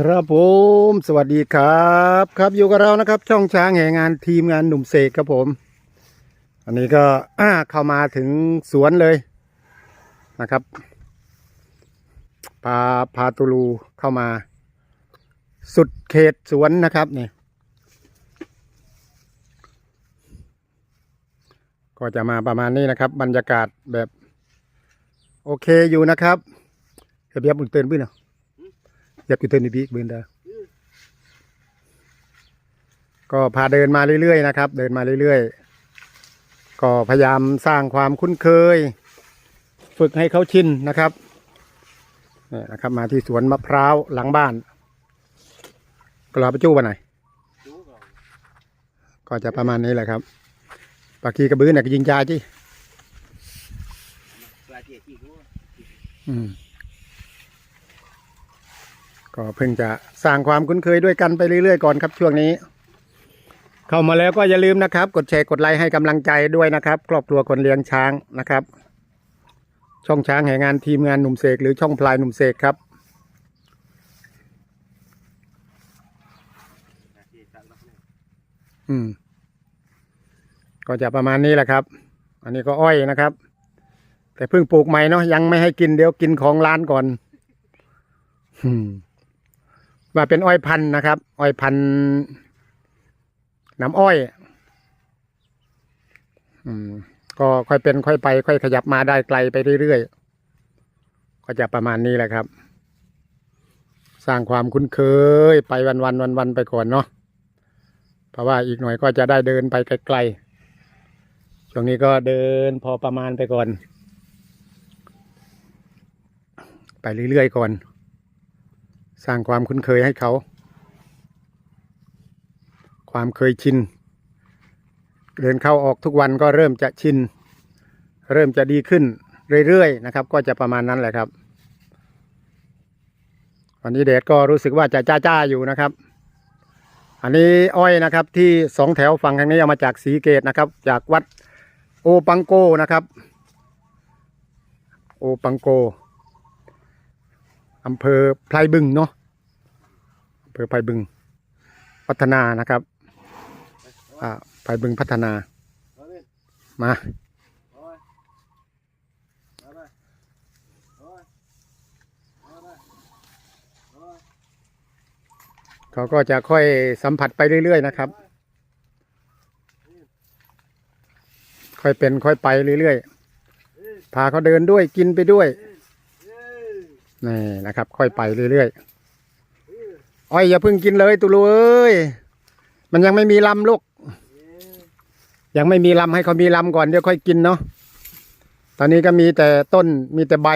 ครับผมสวัสดีครับ ครับอยู่กับเรานะครับ ช่องช้างแห่งงานทีมงานหนุ่มเสกครับผม อันนี้ก็อ่าเข้ามาถึงสวนเลยนะครับ พาพาตูลูเข้ามา สุดเขตสวนนะครับนี่ก็จะมาประมาณนี้นะครับ บรรยากาศแบบ โอเคอยู่นะครับเฮียบยับบุญเตือนบื้อเนาะ ยับอยู่เตือนในบีกบืนเด้อก็พาเดินมาเรื่อยๆนะครับ เดินมาเรื่อยๆ ก็พยายามสร้างความคุ้นเคย ฝึกให้เขาชินนะครับเนี่ยนะครับ มาที่สวนมะพร้าวหลังบ้านก็รอไปจู้วันไหนก็จะประมาณนี้แหละครับปากีกระบือเนี่ยก็ยิงยาจีอืม ก็เพิ่งจะสร้างความคุ้นเคยด้วยกันไปเรื่อยๆก่อนครับช่วงนี้ เข้ามาแล้วก็อย่าลืมนะครับ กดแชร์กดไลค์ให้กำลังใจด้วยนะครับ ครอบครัวคนเลี้ยงช้างนะครับ ช่องช้างแห่งงานทีมงานหนุ่มเสกหรือช่องพลายหนุ่มเสกครับอืม ก็จะประมาณนี้แหละครับ อันนี้ก็อ้อยนะครับ แต่เพิ่งปลูกใหม่เนาะยังไม่ให้กินเดี๋ยวกินของร้านก่อน อืม ว่าเป็นอ้อยพันธุ์นะครับ อ้อยพันธุ์น้ำอ้อย อืม ก็ค่อยเป็นค่อยไป ค่อยขยับมาได้ไกลไปเรื่อยๆ ก็จะประมาณนี้แหละครับ สร้างความคุ้นเคยไปวันวันวันวันไปก่อนเนาะ เพราะว่าอีกหน่อยก็จะได้เดินไปไกลๆ ช่วงนี้ก็เดินพอประมาณไปก่อน ไปเรื่อยๆก่อน สร้างความคุ้นเคยให้เขา ความเคยชิน เดินเข้าออกทุกวันก็เริ่มจะชิน เริ่มจะดีขึ้นเรื่อยๆนะครับ ก็จะประมาณนั้นแหละครับ วันนี้แดดก็รู้สึกว่าจะจ้าๆอยู่นะครับ อันนี้อ้อยนะครับที่สองแถวฝั่งทางนี้เอามาจากสีเกตนะครับ จากวัดโอปังโกนะครับ โอปังโก อำเภอไพรบึงเนาะอำเภอไพรบึง พัฒนานะครับ อ่าไพรบึงพัฒนา มา เขาก็จะค่อยสัมผัสไปเรื่อย ๆ นะครับ ค่อยเป็นค่อยไปเรื่อย ๆ พาเขาเดินด้วยกินไปด้วย นี่นะครับ ค่อยไปเรื่อยๆอ้อยอย่าเพิ่งกินเลยตุลูเอ้ยมันยังไม่มีลำลูกยังไม่มีลำให้เขามีลำก่อนเดี๋ยวค่อยกินเนาะตอนนี้ก็มีแต่ต้นมีแต่ใบ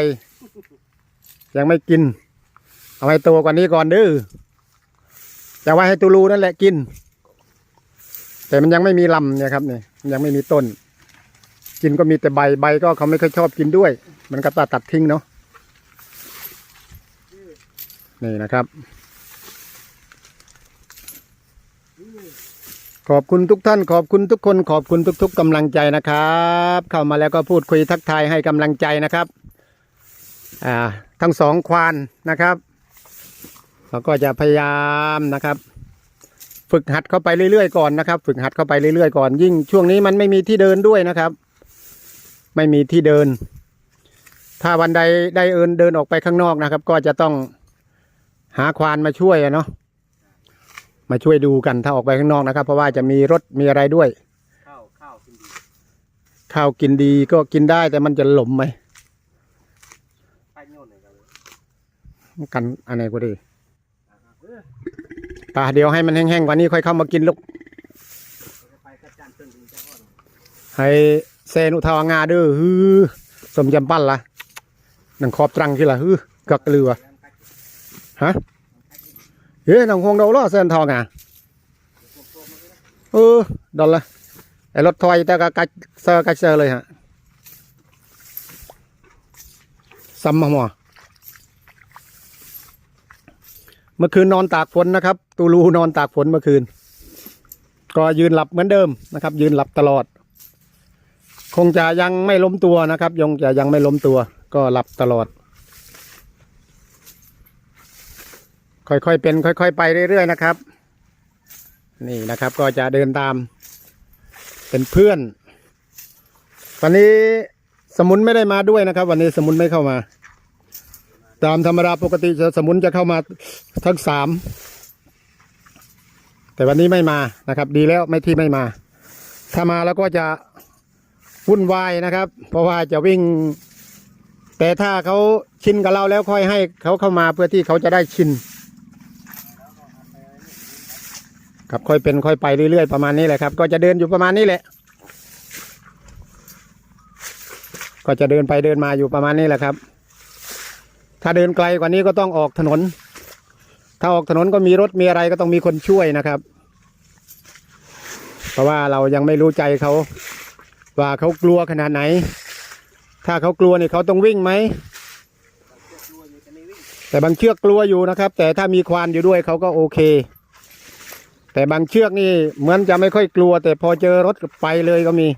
ยังไม่กิน เอาให้โตกว่านี้ก่อนเด้อจะไว้ให้ตูรูนั่นแหละกิน แต่มันยังไม่มีลำเนี่ยครับเนี่ยมันยังไม่มีต้น กินก็มีแต่ใบใบก็เขาไม่ค่อยชอบกินด้วย มันก็ตัดตัดทิ้งเนาะ นี่นะครับ ขอบคุณทุกท่านขอบคุณทุกคน ขอบคุณทุก ๆกำลังใจนะครับ เข้ามาแล้วก็พูดคุยทักทายให้กำลังใจนะครับอ่าทั้งสองควานนะครับเราก็จะพยายามนะครับ ฝึกหัดเข้าไปเรื่อยๆก่อนนะครับ ฝึกหัดเข้าไปเรื่อยๆก่อน ยิ่งช่วงนี้มันไม่มีที่เดินด้วยนะครับ ไม่มีที่เดิน ถ้าวันใดได้เอินเดินออกไปข้างนอกนะครับ ก็จะต้อง หาควานมาช่วยอะเนาะมาช่วยดูกันถ้าออกไปข้างนอกนะครับ เพราะว่าจะมีรถมีอะไรด้วย ข้าวข้าวกินดีข้าวกินดีก็กินได้แต่มันจะหลมไหมไปโยนหน่อยกันเลยกันอะไรก็ดีป่าเดี๋ยวให้มันแห้งๆกว่านี้ค่อยเข้ามากินลูกไปกระจานเพิ่นถึงจะอ่อนให้เซนุทาวงาเด้อฮือสมจำปั้นละนังขอบตรังที่ละฮือกักเรือ ฮะเฮ้ยนังหงเดาล้อเซนทองอะเออดอลละไอ้รถถอยแต่ก็กัดเซอร์กัดเซอร์เลยฮะซ้ำมาหมอเมื่อคืนนอนตากฝนนะครับ ตูรูนอนตากฝนเมื่อคืน ก็ยืนหลับเหมือนเดิมนะครับ ยืนหลับตลอด คงจะยังไม่ล้มตัวนะครับ ยงจะยังไม่ล้มตัว ก็หลับตลอด ค่อยๆเป็น ค่อย ๆ ไปเรื่อยๆนะครับ นี่นะครับก็จะเดินตาม เป็นเพื่อนวันนี้สมุนไม่ได้มาด้วยนะครับ วันนี้สมุนไม่เข้ามา ตามธรรมดาปกติจะสมุนจะเข้ามาทั้งสามแต่วันนี้ไม่มานะครับ ดีแล้วไม่ที่ไม่มา ถ้ามาแล้วก็จะวุ่นวายนะครับ เพราะว่าจะวิ่ง แต่ถ้าเขาชินกับเราแล้วค่อยให้เขาเข้ามาเพื่อที่เขาจะได้ชิน ครับค่อยเป็นค่อยไปเรื่อยๆประมาณนี้แหละครับ ก็จะเดินอยู่ประมาณนี้แหละ ก็จะเดินไปเดินมาอยู่ประมาณนี้แหละครับ ถ้าเดินไกลกว่านี้ก็ต้องออกถนน ถ้าออกถนนก็มีรถมีอะไรก็ต้องมีคนช่วยนะครับ เพราะว่าเรายังไม่รู้ใจเขา ว่าเขากลัวขนาดไหน ถ้าเขากลัวเนี่ยเขาต้องวิ่งไหมกลัวอยู่จะไม่วิ่งแต่บางเชือกกลัวอยู่นะครับ แต่ถ้ามีควานอยู่ด้วยเขาก็โอเค แต่บางเชือกนี่เหมือนจะไม่ค่อยกลัว แต่พอเจอรถไปเลยก็มี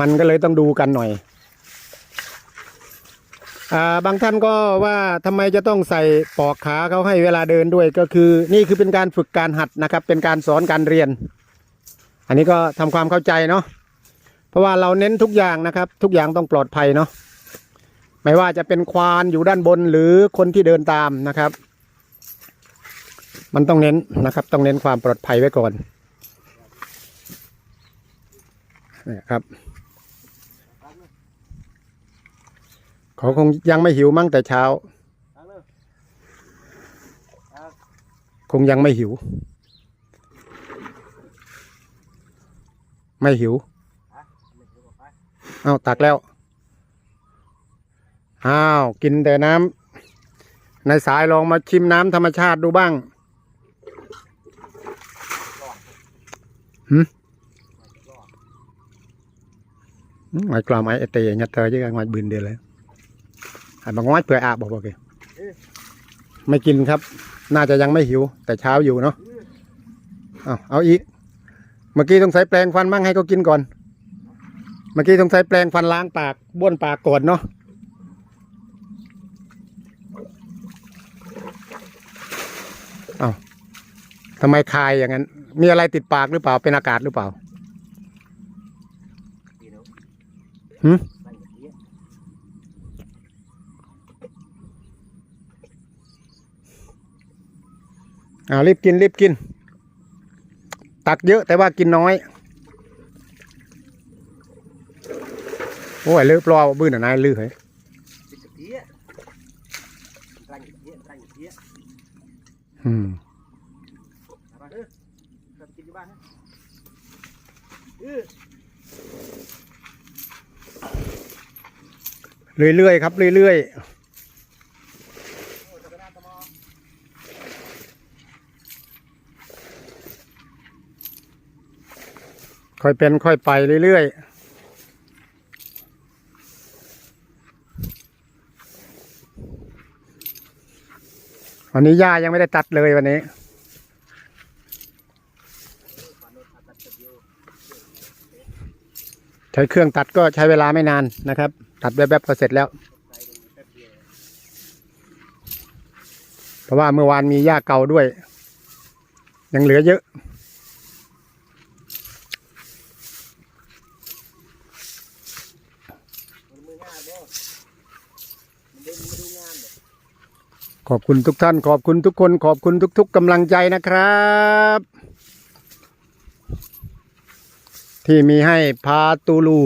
มันก็เลยต้องดูกันหน่อยอบางท่านก็ว่าทำไมจะต้องใส่ปอกขาเขาให้เวลาเดินด้วยก็คือ นี่คือเป็นการฝึกการหัดนะครับ เป็นการสอนการเรียน อันนี้ก็ทำความเข้าใจเนาะเพราะว่าเราเน้นทุกอย่างนะครับ ทุกอย่างต้องปลอดภัยเนาะไม่ว่าจะเป็นควานอยู่ด้านบนหรือคนที่เดินตามนะครับ มันต้องเน้นนะครับ ต้องเน้นความปลอดภัยไว้ก่อนนี่ครับเขาคงยังไม่หิวมั้งแต่เช้า คงยังไม่หิว ไม่หิวไม่ถือาไปอ้าวตักแล้วอ้าว กินแต่น้ำในสายลองมาชิมน้ำธรรมชาติดูบ้าง หืมไอ้กลามไอ้เอเตยยัดเตยยังไงบืนเดียวเลยไอ้บางง้อยเผื่ออาบบอกบอกเลยไม่กินครับ น่าจะยังไม่หิว แต่เช้าอยู่เนาะเอาเอาอีก เมื่อกี้ต้องใส่แปรงฟันบ้างให้เขากินก่อน เมื่อกี้ต้องใช้แปรงฟันล้างปากบ้วนปากก่อนเนาะเอ้าทำไมคายอย่างนั้น มีอะไรติดปากหรือเปล่า เป็นอากาศหรือเปล่าดีเนาะหืมไปอย่างเงี้ยอ่ารีบกินรีบกิน ตักเยอะแต่ว่ากินน้อย โอ้ยเลือปลอบื้นอะนายลือเหรอติดกระเทียตรังกระเทียตรังกระเทียอืม เอาไปเออเราไปกินที่ บ้านนะเรื่อยๆครับเรื่อยๆค่อยเป็นค่อยไปเรื่อยๆวันนี้ย่ายังไม่ได้ตัดเลยวันนี้โดนตัดตัดเดียว ใช้เครื่องตัดก็ใช้เวลาไม่นานนะครับ ตัดแวบๆก็เสร็จแล้ว เพราะว่าเมื่อวานมีหญ้าเก่าด้วย ยังเหลือเยอะขอบคุณทุกท่าน ขอบคุณทุกคน ขอบคุณทุก ๆกำลังใจนะครับ ที่มีให้พาตูลู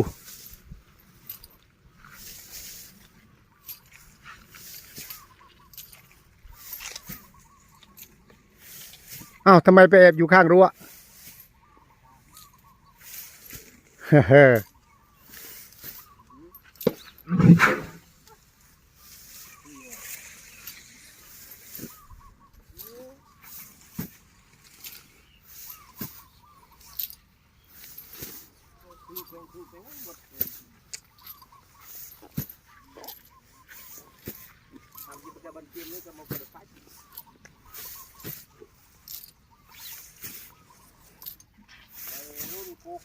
อ้าวทำไมไปแอบอยู่ข้างรั้วเฮ้อ คุยเพลงคุยเพลงหมดเลยทำกิจกรรมบันเทิงนี่ก็มาเปิดไฟไอ้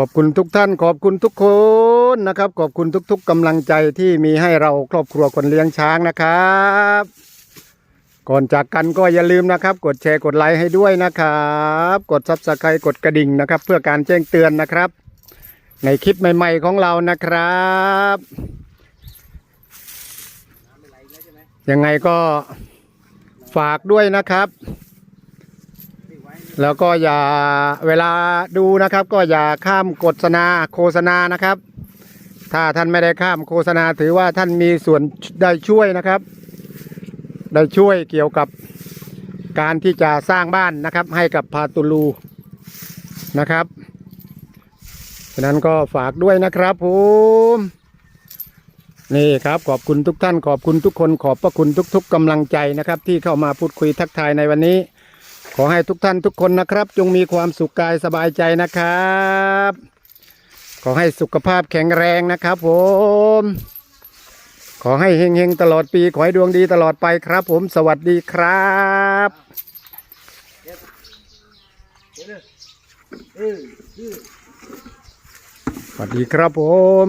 ขอบคุณทุกท่านขอบคุณทุกคนนะครับ ขอบคุณทุก ๆกำลังใจที่มีให้เราครอบครัวคนเลี้ยงช้างนะครับ ก่อนจากกันก็อย่าลืมนะครับ กดแชร์กดไลค์ให้ด้วยนะครับ กดซับสไครต์กดกระดิ่งนะครับ เพื่อการแจ้งเตือนนะครับ ในคลิปใหม่ๆของเรานะครับยังไงก็ฝากด้วยนะครับ แล้วก็อย่าเวลาดูนะครับ ก็อย่าข้ามโฆษณาโฆษณานะครับ ถ้าท่านไม่ได้ข้ามโฆษณาถือว่าท่านมีส่วนได้ช่วยนะครับ ได้ช่วยเกี่ยวกับการที่จะสร้างบ้านนะครับ ให้กับพาตุลูนะครับฉะนั้นก็ฝากด้วยนะครับผมนี่ครับขอบคุณทุกท่านขอบคุณทุกคนขอบพระคุณทุก ๆกำลังใจนะครับ ที่เข้ามาพูดคุยทักทายในวันนี้ ขอให้ทุกท่านทุกคนนะครับ จงมีความสุขกายสบายใจนะครับ ขอให้สุขภาพแข็งแรงนะครับผม ขอให้เฮงๆตลอดปี ขอให้ดวงดีตลอดไปครับ ผม สวัสดีครับสวัสดีครับผม